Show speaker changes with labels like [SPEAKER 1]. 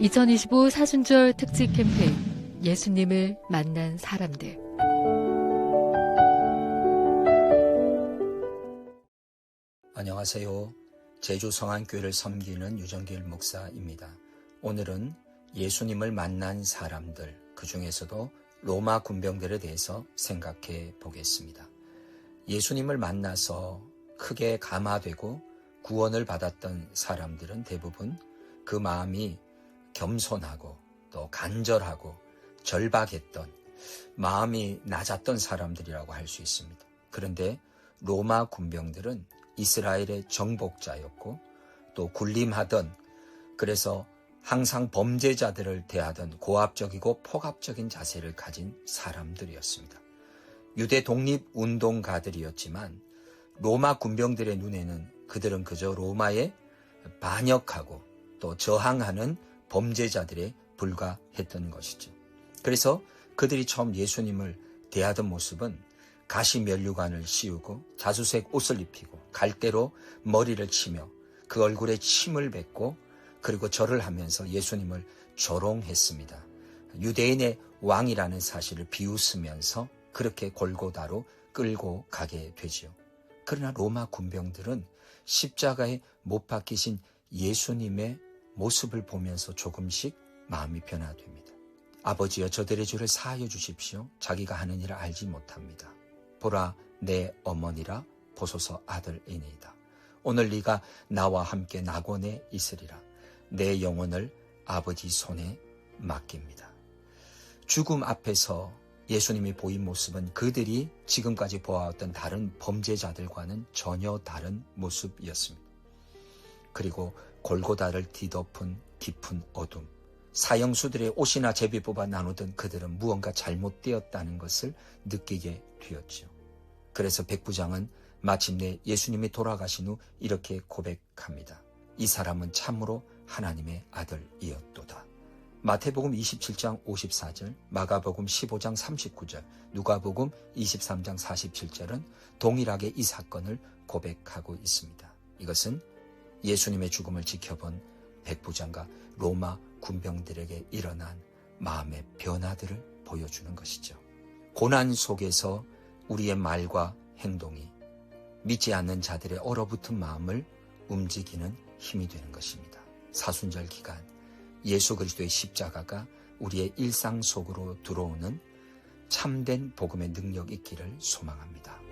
[SPEAKER 1] 2025 사순절 특집 캠페인 예수님을 만난 사람들.
[SPEAKER 2] 안녕하세요. 제주 성안교회를 섬기는 유정길 목사입니다. 오늘은 예수님을 만난 사람들, 그 중에서도 로마 군병들에 대해서 생각해 보겠습니다. 예수님을 만나서 크게 감화되고 구원을 받았던 사람들은 대부분 그 마음이 겸손하고 또 간절하고 절박했던 마음이 낮았던 사람들이라고 할 수 있습니다. 그런데 로마 군병들은 이스라엘의 정복자였고 또 군림하던 그래서 항상 범죄자들을 대하던 고압적이고 폭압적인 자세를 가진 사람들이었습니다. 유대 독립 운동가들이었지만 로마 군병들의 눈에는 그들은 그저 로마에 반역하고 또 저항하는 범죄자들에 불과했던 것이죠. 그래서 그들이 처음 예수님을 대하던 모습은 가시 면류관을 씌우고 자수색 옷을 입히고 갈대로 머리를 치며 그 얼굴에 침을 뱉고 그리고 절을 하면서 예수님을 조롱했습니다. 유대인의 왕이라는 사실을 비웃으면서 그렇게 골고다로 끌고 가게 되지요. 그러나 로마 군병들은 십자가에 못 박히신 예수님의 모습을 보면서 조금씩 마음이 변화됩니다. 아버지여 저들의 죄를 사하여 주십시오. 자기가 하는 일을 알지 못합니다. 보라 내 어머니라 보소서 아들이니이다. 오늘 네가 나와 함께 낙원에 있으리라. 내 영혼을 아버지 손에 맡깁니다. 죽음 앞에서 예수님이 보인 모습은 그들이 지금까지 보아왔던 다른 범죄자들과는 전혀 다른 모습이었습니다. 그리고 골고다를 뒤덮은 깊은 어둠, 사형수들의 옷이나 제비 뽑아 나누던 그들은 무언가 잘못되었다는 것을 느끼게 되었죠. 그래서 백부장은 마침내 예수님이 돌아가신 후 이렇게 고백합니다. 이 사람은 참으로 하나님의 아들이었도다. 마태복음 27장 54절, 마가복음 15장 39절, 누가복음 23장 47절은 동일하게 이 사건을 고백하고 있습니다. 이것은 예수님의 죽음을 지켜본 백부장과 로마 군병들에게 일어난 마음의 변화들을 보여주는 것이죠. 고난 속에서 우리의 말과 행동이 믿지 않는 자들의 얼어붙은 마음을 움직이는 힘이 되는 것입니다. 사순절 기간 예수 그리스도의 십자가가 우리의 일상 속으로 들어오는 참된 복음의 능력 있기를 소망합니다.